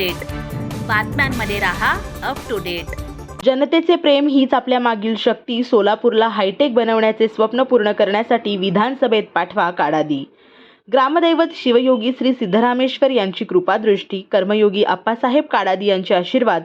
Update बातम्यांमध्ये रहा up to date जनतेचे प्रेम हीच आपल्या मागील शक्ती. सोलापूरला हायटेक बनवण्याचे स्वप्न पूर्ण करण्यासाठी विधानसभेत पाठवा काढादी ग्रामदैवत शिवयोगी श्री सिद्धरामेश्वर यांची कृपादृष्टी कर्मयोगी आप्पासाहेब काडादी यांचे आशीर्वाद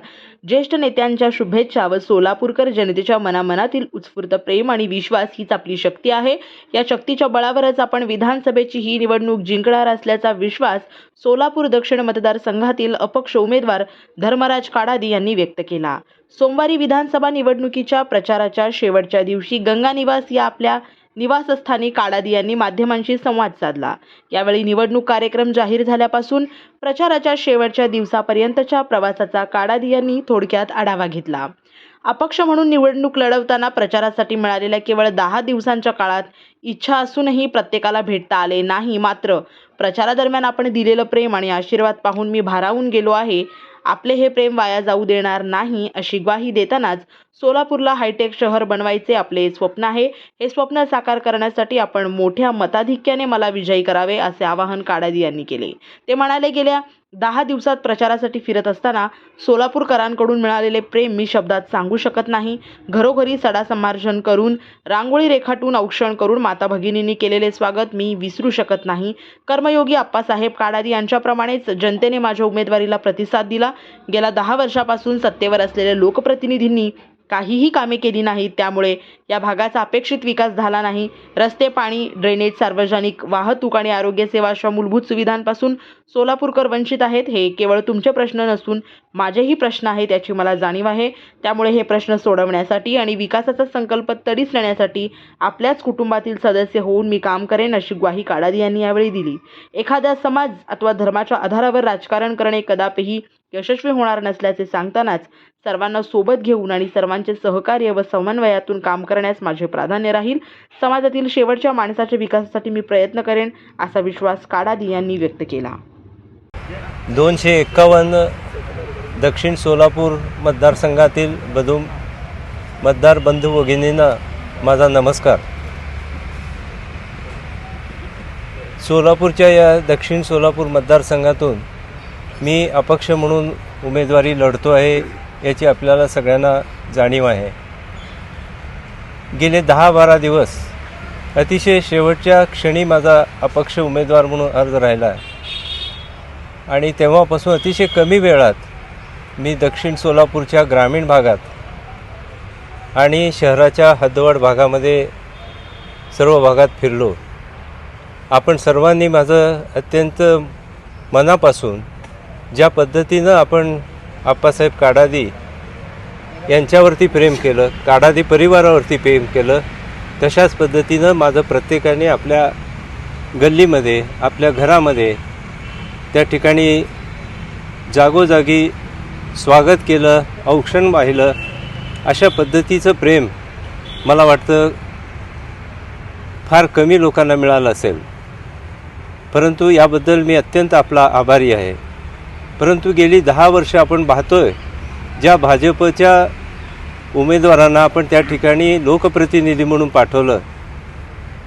ज्येष्ठ नेत्यांच्या शुभेच्छा व सोलापूरकर जनतेच्या मनामनातील उत्स्फूर्त प्रेम आणि विश्वास हीच आपली शक्ती आहे. या शक्तीच्या बळावरच आपण विधानसभेची ही निवडणूक जिंकणार असल्याचा विश्वास सोलापूर दक्षिण मतदारसंघातील अपक्ष उमेदवार धर्मराज काडादी यांनी व्यक्त केला. सोमवारी विधानसभा निवडणुकीच्या प्रचाराच्या शेवटच्या दिवशी गंगा निवास या आपल्या निवासस्थानी काडादी यांनी माध्यमांशी संवाद साधला. यावेळी निवडणूक कार्यक्रम जाहीर झाल्यापासून प्रचाराच्या शेवटच्या दिवसापर्यंतच्या प्रवासाचा काडादी यांनी थोडक्यात आढावा घेतला. अपक्ष म्हणून निवडणूक लढवताना प्रचारासाठी मिळालेल्या केवळ दहा दिवसांच्या काळात इच्छा असूनही प्रत्येकाला भेटता आले नाही. मात्र प्रचारादरम्यान आपण दिलेलं प्रेम आणि आशीर्वाद पाहून मी भारावून गेलो आहे. आपले हे प्रेम वाया जाऊ देणार नाही अशी ग्वाही देतानाच सोलापूरला हायटेक शहर बनवायचे आपले स्वप्न आहे. हे स्वप्न साकार करण्यासाठी आपण मोठ्या मताधिक्याने मला विजयी करावे असे आवाहन काडादी यांनी केले. ते म्हणाले गेल्या दहा दिवसात प्रचारासाठी फिरत असताना सोलापूरकरांकडून मिळालेले प्रेम मी शब्दात सांगू शकत नाही. घरोघरी सडा संमार्जन करून रांगोळी रेखाटून औक्षण करून माता भगिनींनी केलेले स्वागत मी विसरू शकत नाही. कर्मयोगी आप्पासाहेब काडारी यांच्याप्रमाणेच जनतेने माझ्या उमेदवारीला प्रतिसाद दिला. गेल्या दहा वर्षापासून सत्तेवर असलेल्या लोकप्रतिनिधींनी काहीही कामे केली नाहीत. त्यामुळे या भागाचा अपेक्षित विकास झाला नाही. रस्ते पाणी ड्रेनेज सार्वजनिक वाहतूक आणि आरोग्यसेवा अशा मूलभूत सुविधांपासून सोलापूरकर वंचित आहेत. हे केवळ तुमचे प्रश्न नसून माझेही प्रश्न आहेत याची मला जाणीव आहे. त्यामुळे हे प्रश्न सोडवण्यासाठी आणि विकासाचा संकल्प तडीस नेण्यासाठी आपल्याच कुटुंबातील सदस्य होऊन मी काम करेन अशी ग्वाही काडादी यांनी यावेळी दिली. एखाद्या समाज अथवा धर्माच्या आधारावर राजकारण करणे कदापिही यशस्वी होणार नसल्याचे सांगतानाच सर्वांना सोबत घेऊन आणि सर्वांचे सहकार्य व समन्वयातून काम करण्यास माझे प्राधान्य राहील. समाजातील शेवटच्या माणसाच्या विकासासाठी मी प्रयत्न करेन असा विश्वास काडादी यांनी व्यक्त केला. दोनशे एक्कावन्न दक्षिण सोलापूर मतदारसंघातील बधू मतदार बंधू भगिनींना माझा नमस्कार. सोलापूरच्या या दक्षिण सोलापूर मतदारसंघातून मी अपक्ष म्हणून उमेदवारी लढतो आहे याची आपल्याला सगळ्यांना जाणीव आहे. गेले दहा बारा दिवस अतिशय शेवटच्या क्षणी माझा अपक्ष उमेदवार म्हणून अर्ज राहिला आहे. आणि तेव्हापासून अतिशय कमी वेळात मी दक्षिण सोलापूरच्या ग्रामीण भागात आणि शहराच्या हद्दवाड भागामध्ये सर्व भागात फिरलो. आपण सर्वांनी माझं अत्यंत मनापासून ज्या पद्धतीनं आपण आप्पासाहेब काडादी यांच्यावरती प्रेम केलं काडादी परिवारावरती प्रेम केलं तशाच पद्धतीनं माझं प्रत्येकाने आपल्या गल्लीमध्ये आपल्या घरामध्ये त्या ठिकाणी जागोजागी स्वागत केलं औक्षण वाहिलं अशा पद्धतीचं प्रेम मला वाटतं फार कमी लोकांना मिळालं असेल. परंतु याबद्दल मी अत्यंत आपला आभारी आहे. परंतु गेली दहा वर्ष आपण पाहतोय ज्या भाजपच्या उमेदवारांना आपण त्या ठिकाणी लोकप्रतिनिधी म्हणून पाठवलं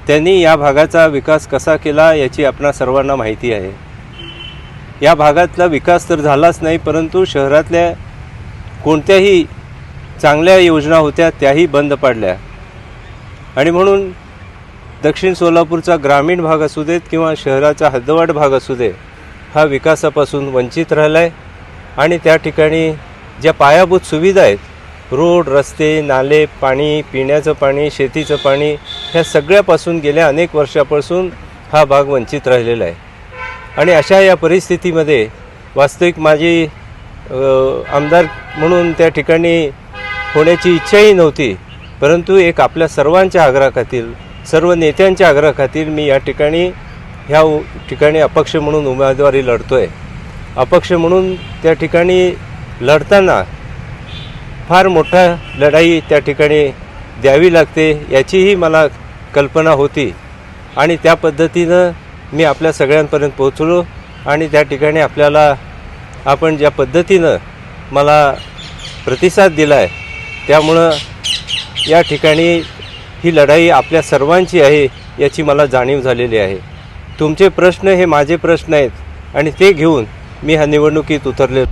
त्यांनी या भागाचा विकास कसा केला याची आपणा सर्वांना माहिती आहे. या भागातला विकास तर झालाच नाही परंतु शहरातल्या कोणत्याही चांगल्या योजना होत्या त्याही बंद पाडल्या. आणि म्हणून दक्षिण सोलापूरचा ग्रामीण भाग असू देत किंवा शहराचा हद्दवाड भाग असू दे हा विकासापासून वंचित राहिला आहे आणि त्या ठिकाणी ज्या पायाभूत सुविधा आहेत रोड रस्ते नाले पाणी पिण्याचं पाणी शेतीचं पाणी ह्या सगळ्यापासून गेल्या अनेक वर्षापासून हा भाग वंचित राहिलेला आहे. आणि अशा या परिस्थितीमध्ये वास्तविक माझी आमदार म्हणून त्या ठिकाणी होण्याची इच्छाही नव्हती. परंतु एक आपल्या सर्वांच्या आग्रहाखातील सर्व नेत्यांच्या आग्रहाखातील मी या ठिकाणी ह्या ठिकाणी अपक्ष म्हणून उमेदवारी लढतो आहे अपक्ष म्हणून त्या ठिकाणी लढताना फार मोठा लढाई त्या ठिकाणी द्यावी लागते याचीही मला कल्पना होती. आणि त्या पद्धतीनं मी आपल्या सगळ्यांपर्यंत पोहोचलो आणि त्या ठिकाणी आपल्याला आपण ज्या पद्धतीनं मला प्रतिसाद दिला आहे त्यामुळं या ठिकाणी ही लढाई आपल्या सर्वांची आहे याची मला जाणीव झालेली आहे. तुमचे प्रश्न हे माझे प्रश्न आहेत आणि ते घेऊन मी ह्या निवडणुकीत उतरले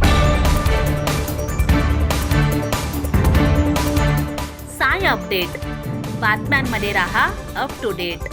साय अपडेट. बातम्यांमध्ये राहा अप टू डेट